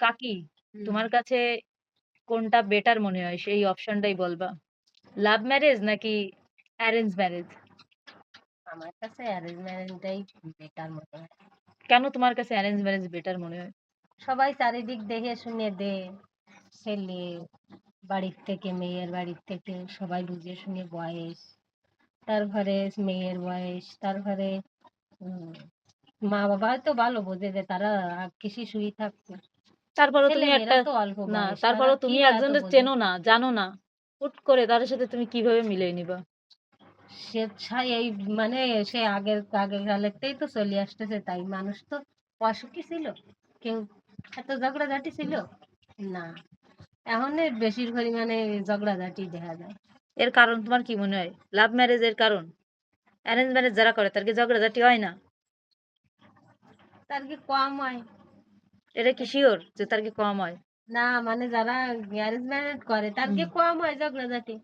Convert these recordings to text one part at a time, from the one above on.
কাকি তোমার কাছে কোনটা বেটার মনে হয়? সেই অপশনটাই বলবা। লাভ ম্যারেজ নাকি অ্যারেঞ্জ ম্যারেজ আমার কাছে অ্যারেঞ্জ ম্যারেজটাই বেটার মনে হয়। কেন তোমার কাছে অ্যারেঞ্জ ম্যারেজ বেটার মনে হয়? সবাই চারিদিক দেখে শুনে দে। ছেলে বাড়ির থেকে মেয়ের বাড়ির থেকে সবাই বুঝে শুনে বয়স। তারপরে মেয়ের বয়স তারপরে মা বাবা তো ভালো বোঝে যে তারা কৃষি শুই থাকতো তারপরেও তুমি একটা না বয়স, তারপরেও তুমি একজনের চেনো না জানো না। হুট করে তাদের সাথে তুমি কীভাবে মিলিয়ে নিবা? সে এই মানে সে আগের আগের কালেরটাই তো চলে আসতেছে তাই মানুষ তো অসুখী ছিল। কেউ এত ঝগড়াঝাটি ছিল? না। এখন বেশির পরিমাণে ঝগড়াঝাটি দেখা যায়। এর কারণ তোমার কি মনে হয়? লাভ ম্যারেজ এর কারণ? অ্যারেঞ্জ ম্যারেজ যারা করে তার কি ঝগড়াঝাটি হয় না? তার কি কম হয়? এটা কি শিওর যে তার কি কম হয়? না মানে যারা ম্যারেজ ম্যারেজ করে তার কি কম হয় ঝগড়াঝাটি?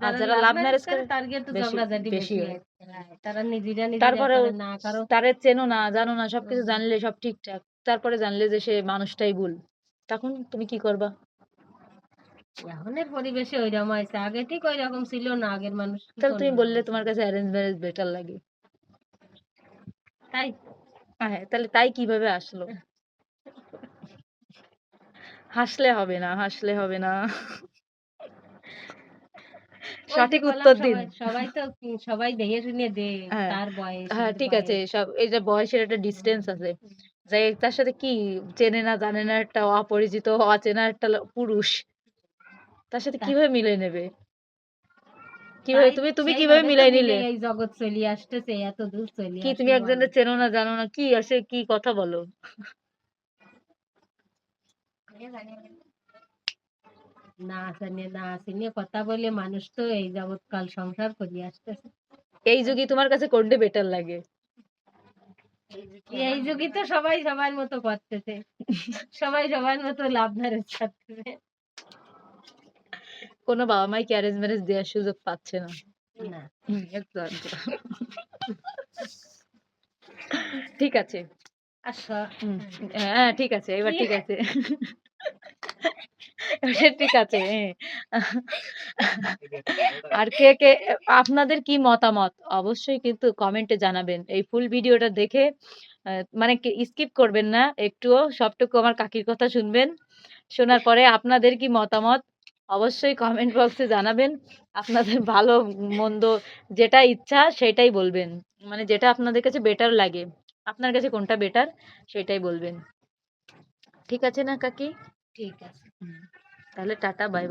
আর যারা লাভ ম্যারেজ করে তার কি একটু বেশি- ঝগড়াঝাটি বেশি বেশি হয়। হয় হ্যাঁ, তারা নিজেরা নিজেরা তারপরেও করে না কারও তারে চেনো না জানো না সবকিছু জানলে সব ঠিকঠাক। তারপরে জানলে যে সে মানুষটাই ভুল। তখন তুমি কি করবা? এখনের পরিবেশে ওইরকম হয়েছে। আগে ঠিক ওই রকম ছিল না আগের মানুষ তাহলে তুমি বললে তোমার কাছে অ্যারেঞ্জ ম্যারেজ বেটার লাগে। তাই। হ্যাঁ তাহলে তাই কীভাবে আসলো? হাসলে হবে না হাসলে হবে না। সঠিক উত্তর দিন। সবাই- তো সবাই দেখে শুনে দে হ্যাঁ, তার বয়স হ্যাঁ ঠিক আছে সব এই যে বয়সের একটা ডিস্টেন্স আছে। যাই হোক, তার সাথে কি চেনে না জানে না একটা অপরিচিত অচেনা একটা পুরুষ তার সাথে কীভাবে মিলে নেবে? কীভাবে তুমি তুমি কীভাবে মিলাই নিলে? এই জগৎ চলে আসতেছে এত দূর চলে কি তুমি একজনের চেনো না জানো না কি আসে কি কথা বলো? না জানে না চিনে কথা বলে মানুষ তো এই জগৎ কাল সংসার করে আসতেছে। এই যুগে তোমার কাছে কোনটা বেটার লাগে? এই যুগে তো সবাই সবার মতো করতেছে। সবাই সবার মতো লাভ ম্যারেজ করতেছে। কোনো বাবা মাই কি অ্যারেঞ্জ ম্যারেজ দেওয়ার সুযোগ পাচ্ছে না। ঠিক আছে। আচ্ছা হ্যাঁ ঠিক আছে এবার ঠিক আছে। ঠিক আছে। আর কে কে, আপনাদের কি মতামত? অবশ্যই কিন্তু কমেন্টে জানাবেন। এই ফুল ভিডিওটা দেখে মানে স্কিপ করবেন না, একটুও, সবটুকু আমার কাকির কথা শুনবেন। শোনার পরে আপনাদের কি মতামত? অবশ্যই কমেন্ট বক্সে জানাবেন। আপনাদের ভালো, মন্দ যেটা ইচ্ছা সেটাই বলবেন। মানে যেটা আপনাদের কাছে বেটার লাগে, আপনার কাছে কোনটা বেটার সেটাই বলবেন। ঠিক আছে না, কাকি? ঠিক আছে। তাহলে টাটা বাই